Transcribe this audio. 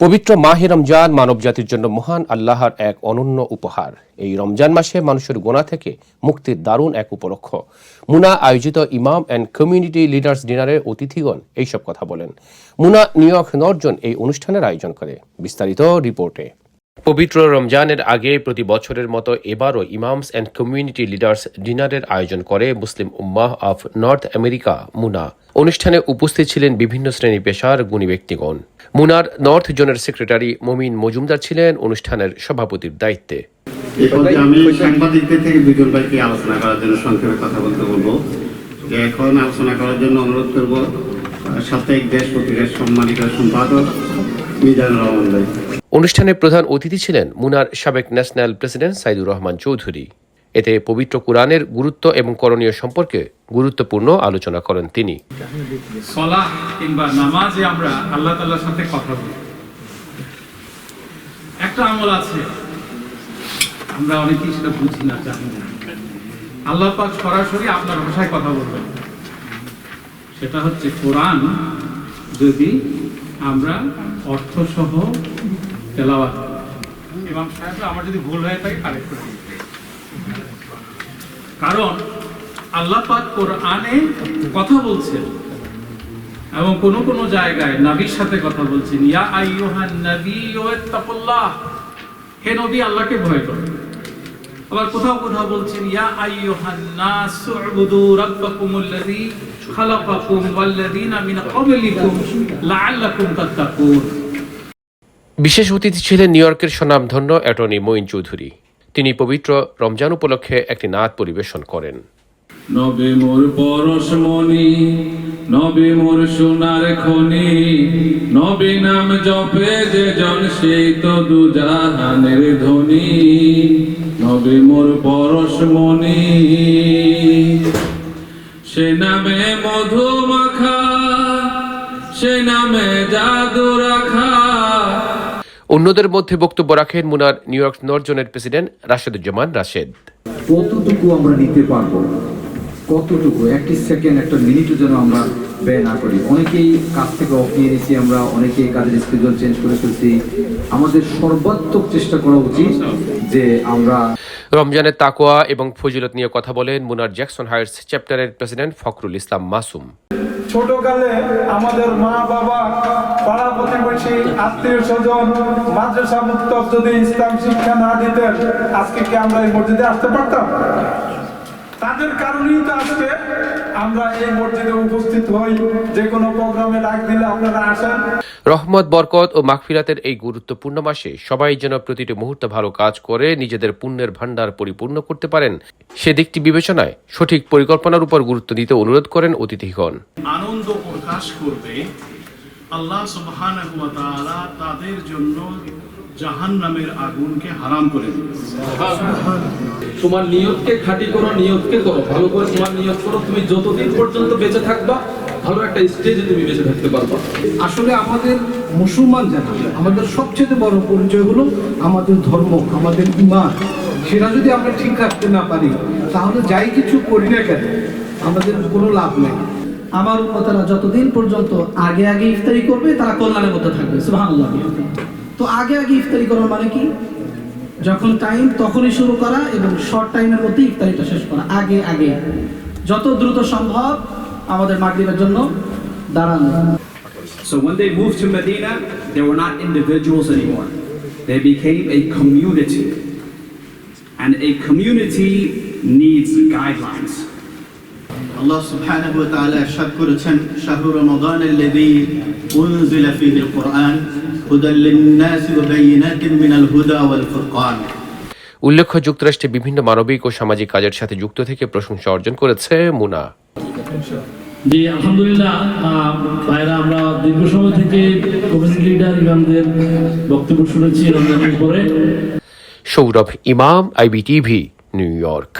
পবিত্র মাহে রমজান মানব জাতির জন্য মহান আল্লাহর এক অনন্য উপহার। এই রমজান মাসে মানুষের গোনা থেকে মুক্তির দারুণ এক উপলক্ষ। মুনা আয়োজিত ইমাম অ্যান্ড কমিউনিটি লিডার্স ডিনারের অতিথিগণ এইসব কথা বলেন। মুনা নিউ ইয়র্ক নর্জন এই অনুষ্ঠানের আয়োজন করে। বিস্তারিত রিপোর্টে। পবিত্র রমজানের আগে প্রতি বছরের মতো এবারও ইমামস অ্যান্ড কমিউনিটি লিডার্স ডিনারের আয়োজন করে Muslim Ummah of North America, MUNA. অনুষ্ঠানে উপস্থিত ছিলেন বিভিন্ন শ্রেণি পেশার গুণী ব্যক্তিগণ। মুনার নর্থ জোনের সেক্রেটারি মমিন মজুমদার ছিলেন অনুষ্ঠানের সভাপতির দায়িত্বে। আমি সাংবাদিকদের থেকে দুজন ভাইকে আলোচনা করার জন্য সংক্ষেপে কথা বলতে বলব। যে এখন আলোচনা করার জন্য অনুরোধ করব সাপ্তাহিক দেশ পত্রিকার সম্মানিত সম্পাদক মিজানুর রহমান ভাই। অনুষ্ঠানে প্রধান অতিথি ছিলেন মুনার সাবেক ন্যাশনাল প্রেসিডেন্ট সাইদুর রহমান চৌধুরী। এতে পবিত্র কোরআনের গুরুত্ব এবং করণীয় সম্পর্কে গুরুত্বপূর্ণ আলোচনা করেন তিনি। সলাহ কিংবা নামাজে আমরা আল্লাহ তাল্লাহর সাথে কথা বলি। একটা আমল আছে। আমরা অনেকেই সেটা বুঝি না জানি না। আল্লাহ পাক সরাসরি আপনার ভাষায় কথা বলবেন। সেটা হচ্ছে কোরআন যদি আমরা অর্থ সহ তেলাওয়াত। ইমাম সাহেব আমার যদি ভুল হয়ে থাকে কারেক্ট করে। কারণ আল্লাহ পাক কোরআনে কথা বলছেন এবং কোন কোন জায়গায় নবীর সাথে কথা বলছেন, ইয়া আইয়ুহান নবী হে নবী, আল্লাহকে ভয় করো। আবার কোথাও কোথাও বলছেন, ইয়া আইয়ুহান নাস উবুদু রাব্বাকুমুল্লাযী খালাকাকুম ওয়াল্লাযীনা মিন ক্বাবলিকুম লাআল্লাকুম তাত্তাকুন। বিশেষ অতিথি ছিলেন নিউ ইয়র্কের স্বনামধন্য অ্যাটর্নি মঈন চৌধুরী। তিনি পবিত্র রমজান উপলক্ষে একটি নাচ পরিবেশন করেন। নবে মোর পরশমণি নবে মোর সোনার খনি, নবে নাম জপে যে জন সেই তো দুজাহানের ধ্বনি। নবে মোর পরশমণি সে নামে মধু মাখা, সে নামে জাদু রাখা অন্যদের মধ্যে বক্তব্য রাখেন মুনার নিউ ইয়র্ক নর্জনের প্রেসিডেন্ট রাশেদুজ্জামান রাশেদ। কতটুকু আমরা নিতে পারব? কতটুকু? একটি সেকেন্ড, একটা মিনিটও যেন আমরা ব্যয় না করি। অনেকেই কাজ থেকে অফ নিয়ে নিয়েছি আমরা অনেকেই কাজের স্কেজুল চেঞ্জ করে ফেলছি। আমাদের সর্বাত্মক চেষ্টা করা উচিত যে আমরা রমজানের তাকোয়া এবং ফজিলত নিয়ে কথা বলেন মুনার জ্যাকসন হায়ার্স চ্যাপ্টারের প্রেসিডেন্ট ফখরুল ইসলাম মাসুম। ছোটকালে আমাদের মা, বাবা, পাড়া প্রতিবেশী, আত্মীয় স্বজন মাদ্রাসা মুক্ত যদি ইসলাম শিক্ষা না দিতেন, আজকে কি আমরা এই মসজিদে আসতে পারতাম? তাদের কারণেই তো আজকে আমরা এই মসজিদে উপস্থিত হই। যে কোনো প্রোগ্রামে ডাক দিলে আপনারা আসেন। রহমত বরকত ও মাগফিরাতের এই গুরুত্বপূর্ণ মাসে সবাই যেন প্রতিটি মুহূর্তে ভালো কাজ করে নিজেদের পুণ্যের ভান্ডার পরিপূর্ণ করতে পারেন সেদিকটি বিবেচনায় সঠিক পরিকল্পনার উপর গুরুত্ব দিতে অনুরোধ করেন অতিথিগণ। আনন্দ প্রকাশ করবে আল্লাহ সুবহানাহু ওয়া তাআলা তাদের জন্য জাহান্নামের আগুনকে হারাম করে তোমার নিয়তকে খাঁটি করো নিয়তকে করো ভালো করে তোমার নিয়ত করো তুমি যতদিন পর্যন্ত বেঁচে থাকবা ভালো একটা স্টেজে তুমি বেঁচে থাকতে পারবা। আসলে আমাদের মুসলমান জাতি আমাদের সবচেয়ে বড় পরিচয় হলো আমাদের ধর্ম আমাদের ইমান। সেটা যদি আমরা ঠিক রাখতে না পারি তাহলে যাই কিছু করি না কেন আমাদের কোনো লাভ নেই। আমার উন্মতারা যতদিন পর্যন্ত আগে আগে ইফতারি করবে তারা কল্যাণের মধ্যে থাকবে। সুবহানাল্লাহ। তো আগে আগে ইফতারি করার মানে কি যখন টাইম তখনই শুরু করা এবং শর্ট টাইমের মধ্যে ইফতারিটা শেষ করা আগে আগে যত দ্রুত সম্ভব আমাদের মাগরিবের জন্য দাঁড়ানো So when they moved to Medina, they were not individuals anymore. They became a community. And a community needs guidelines. আল্লাহ সুবহানাহু ওয়া তাআলা ইরশাদ করেছেন শাহরু রমাদান আল্লাযী উনজিলা ফীহি আল কুরআন হুদাল লিন-নাস ওয়া বায়িনাতিন মিনাল হুদা ওয়াল ফুরকান। উল্লেখ্য যুক্তরাষ্ট্রে বিভিন্ন মানবিক ও সামাজিক কাজের সাথে যুক্ত থেকে প্রশংসা অর্জন করেছে মুনা। জি আলহামদুলিল্লাহ ভাইরা আমরা দীর্ঘ সময় থেকে কমিউনিটি লিডার ইমামদের বক্তব্য শুনেছি রমজানের পরে। সৌরভ ইমাম আইবিটিভি নিউ ইয়র্ক।